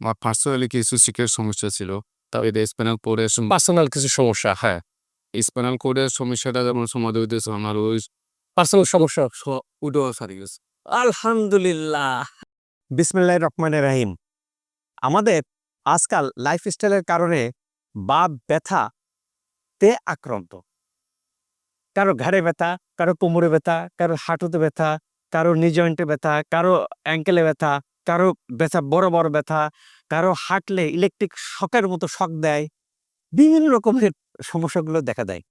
আমার পার্সোনালি কিছু শিখের সমস্যা ছিল তাও এটা কোডের পার্সোনাল কিছু সমস্যা হ্যাঁ। কোডের সমস্যাটা যেমন সমাধান হইতেছে আমার ওই পার্সোনাল সমস্যা। উডো আলহামদুলিল্লাহ। বিসমিল্লাহ রহমান রাহিম। আমাদের আজকাল লাইফস্টাইলের কারণে বা ব্যথা তে আক্রান্ত। কারও ঘাড়ে ব্যথা কারও কোমরে ব্যথা কারও হাঁটুতে ব্যথা কারও নি জয়েন্টে ব্যথা কারও অ্যাঙ্কেলে ব্যথা। কারও ব্যথা, বড় বড় ব্যথা, কারও হাঁটলে ইলেকট্রিক শকের মতো শক দেয়, বিভিন্ন রকমের সমস্যাগুলো দেখা দেয়।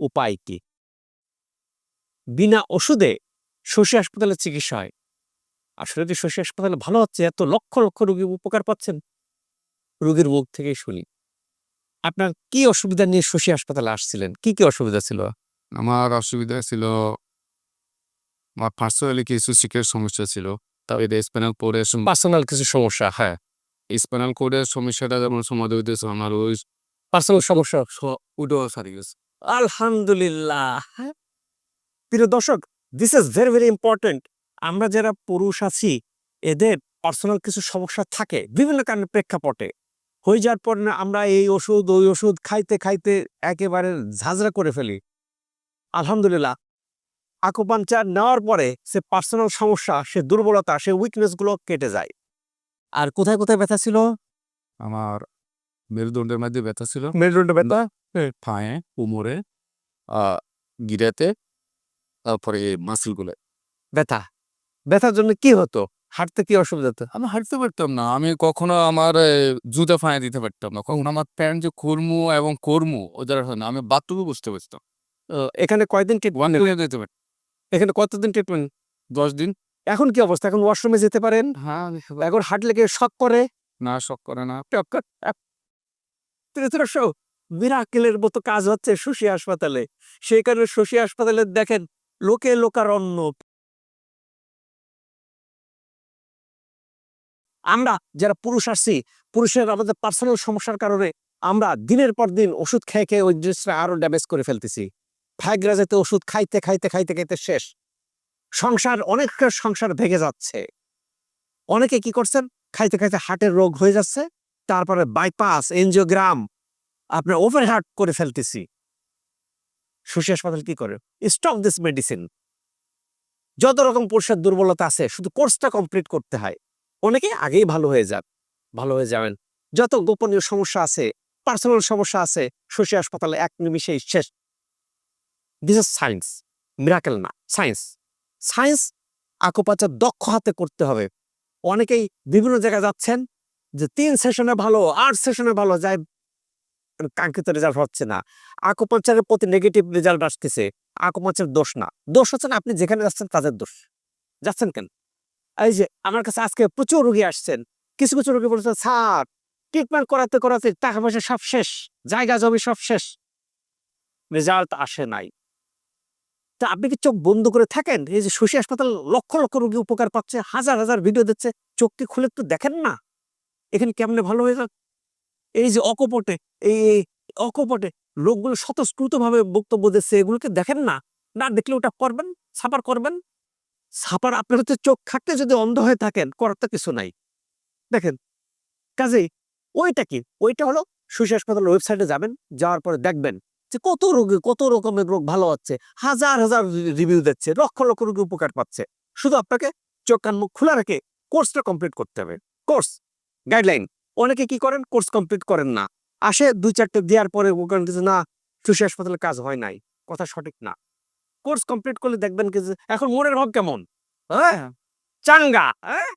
উপায় কি? বিনা ওষুধে শশী হাসপাতালে চিকিৎসা হয়। আসলে যে শশী হাসপাতালে ভালো হচ্ছে, এত লক্ষ লক্ষ রোগী উপকার পাচ্ছেন, রোগীর মুখ থেকেই শুনি। আপনার কি অসুবিধা নিয়ে শশী হাসপাতালে আসছিলেন? কি কি অসুবিধা ছিল? আমার অসুবিধা ছিল, আমার পার্সোনালি কিছু শিখের সমস্যা ছিল। তাও এটা কোডের পার্সোনাল কিছু সমস্যা হ্যাঁ। কোডের সমস্যাটা যেমন হইতেছে আমার ওই পার্সোনাল সমস্যা। উডো আলহামদুলিল্লাহ হ্যাঁ? প্রিয় দর্শক this is very very important আমরা যারা পুরুষ আছি এদের পার্সোনাল কিছু সমস্যা থাকে বিভিন্ন কারণে প্রেক্ষাপটে। হয়ে যাওয়ার পর না আমরা এই ওষুধ ওই ওষুধ খাইতে খাইতে একেবারে ঝাঁঝরা করে ফেলি। আলহামদুলিল্লাহ আকুপাঞ্চার নেওয়ার পরে সে পার্সোনাল সমস্যা সে দুর্বলতা সে উইকনেসগুলো কেটে যায়। আর কোথায় কোথায় ব্যথা ছিল? আমার মেরুদণ্ডের মধ্যে ব্যথা ছিল। মেরুদণ্ড ব্যথা? পায়ে কোমরে গিরাতে তারপরে মাসেলগুলো ব্যথা? ব্যথার জন্য কি হতো? হাঁটতে কি অসুবিধা হতো? আমি হাঁটতে পারতাম না। আমি কখনো আমার জুতা ফাঁয়ে দিতে পারতাম না। কখনো আমার প্যান্ট যে কর্মু এবং কর্মু ওদের হয় না। আমি বাথরুমে বুঝতে পারতাম। এখানে কয়দিন ওয়ান ট্রিটমেন্ট যেতে পারতাম। এখানে কতদিন ট্রিটমেন্ট দশ দিন। এখন কি অবস্থা? এখন ওয়াশরুমে যেতে পারেন? হ্যাঁ এখন হাঁটলে কি শক করে? না শখ করে না। মিরাকেলের মতো কাজ হচ্ছে শশী হাসপাতালে। সেই কারণে শশী হাসপাতালে দেখেন লোকে লোকারণ্য। আমরা যারা পুরুষ আসছি পুরুষের আমাদের পার্সোনাল সমস্যার কারণে আমরা দিনের পর দিন ওষুধ খেয়ে খেয়ে ওই জিনিসটা আরও ড্যামেজ করে ফেলতেছি। ফ্যাগরা যেতে ওষুধ খাইতে খাইতে খাইতে খাইতে শেষ। সংসার অনেকের সংসার ভেঙে যাচ্ছে। অনেকে কি করছেন? খাইতে খাইতে হার্টের রোগ হয়ে যাচ্ছে, তারপরে বাইপাস এনজিওগ্রাম আপনার ওভার হার্ট করে ফেলতেছি। শশী হাসপাতাল কি করে? স্টপ দিস মেডিসিন যত রকম পুরুষের দুর্বলতা আছে, শুধু কোর্সটা কমপ্লিট করতে হয়। অনেকে আগেই ভালো হয়ে যান, ভালো হয়ে যাবেন। যত গোপনীয় সমস্যা আছে পার্সোনাল সমস্যা আছে, শশী হাসপাতালে এক নিমিষেই শেষ। দিস ইজ সায়েন্স মিরাকেল না সায়েন্স সায়েন্স আকুপাচার দক্ষ হাতে করতে হবে। অনেকেই বিভিন্ন জায়গায় যাচ্ছেন যে তিন সেশনে ভালো, আট সেশনে ভালো যায় কাঙ্ক্ষিত রেজাল্ট হচ্ছে না। আকুপাঞ্চারের প্রতি নেগেটিভ রেজাল্ট আসতেছে। আকুপাঞ্চার দোষ না। দোষ হচ্ছে না, আপনি যেখানে যাচ্ছেন তাদের দোষ। যাচ্ছেন কেন? এই যে আমার কাছে আজকে প্রচুর রুগী আসছেন। কিছু কিছু রুগী বলছে, স্যার ট্রিটমেন্ট করাতে করাতে টাকা পয়সা সব শেষ, জায়গা জমি সব শেষ। রেজাল্ট আসে নাই। তা আপনি কি চোখ বন্ধ করে থাকেন? এই যে শশী হাসপাতাল লক্ষ লক্ষ রোগী উপকার পাচ্ছে, হাজার হাজার ভিডিও দিচ্ছে চোখটি খুলে একটু দেখেন না? এখানে কেমনে ভালো হয়ে যাক? এই যে অকপটে, এই অকপটে লোকগুলো স্বতঃস্ফূর্ত ভাবে বক্তব্য দিচ্ছে, এগুলোকে দেখেন না? না দেখলে ওটা করবেন? সাপার করবেন? সাপার আপনার হচ্ছে চোখ থাকতে যদি অন্ধ হয়ে থাকেন, করার তো কিছু নাই। দেখেন, কাজেই ওইটা কি? ওইটা হলো শশী হাসপাতালের ওয়েবসাইটে যাবেন, যাওয়ার পরে দেখবেন যে কত রোগী কত রকমের রোগ ভালো হচ্ছে হাজার হাজার রিভিউ দিচ্ছে লক্ষ লক্ষ রোগী উপকার পাচ্ছে। শুধু আপনাকে চোখ কান মুখ খোলা রেখে কোর্সটা কমপ্লিট করতে হবে। কোর্স গাইডলাইন অনেকে কি করেন? কোর্স কমপ্লিট করেন না। আসে দুই চারটে দেওয়ার পরে ওখানে না শশী হাসপাতালে কাজ হয় নাই। কথা সঠিক না। কোর্স কমপ্লিট করলে দেখবেন কি এখন মনের ভাব কেমন? হ্যাঁ? চাঙ্গা হ্যাঁ?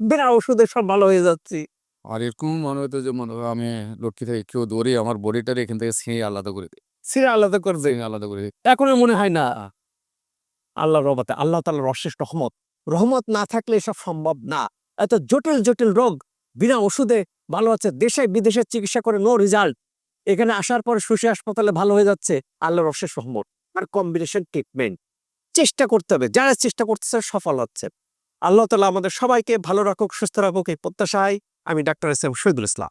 বিনা ওষুধে সব ভালো হয়ে যাচ্ছি। আর এরকম মনে হতো যে মনে হয় আমি লক্ষ্মী থেকে কেউ দৌড়ে আমার বডিটারে এখান থেকে ছিঁড়ে আলাদা করে দিই। সিরা আলাদা করে দেয় আলাদা করে দিই এখন মনে হয় না আল্লাহ রহমতে আল্লাহ তাআলার অশেষ রহমত। রহমত না থাকলে এসব সম্ভব না। এত জটিল জটিল রোগ বিনা ওষুধে ভালো আছে দেশে বিদেশে চিকিৎসা করে নো রেজাল্ট এখানে আসার পর শশী হাসপাতালে ভালো হয়ে যাচ্ছে আল্লাহর অশেষ রহমত। আর কম্বিনেশন ট্রিটমেন্ট চেষ্টা করতে হবে যারা চেষ্টা করতেছে সফল হচ্ছে। আল্লাহ তালা আমাদের সবাইকে ভালো রাখুক সুস্থ রাখুক এই প্রত্যাশায় আমি doctor S M Shahidul Islam.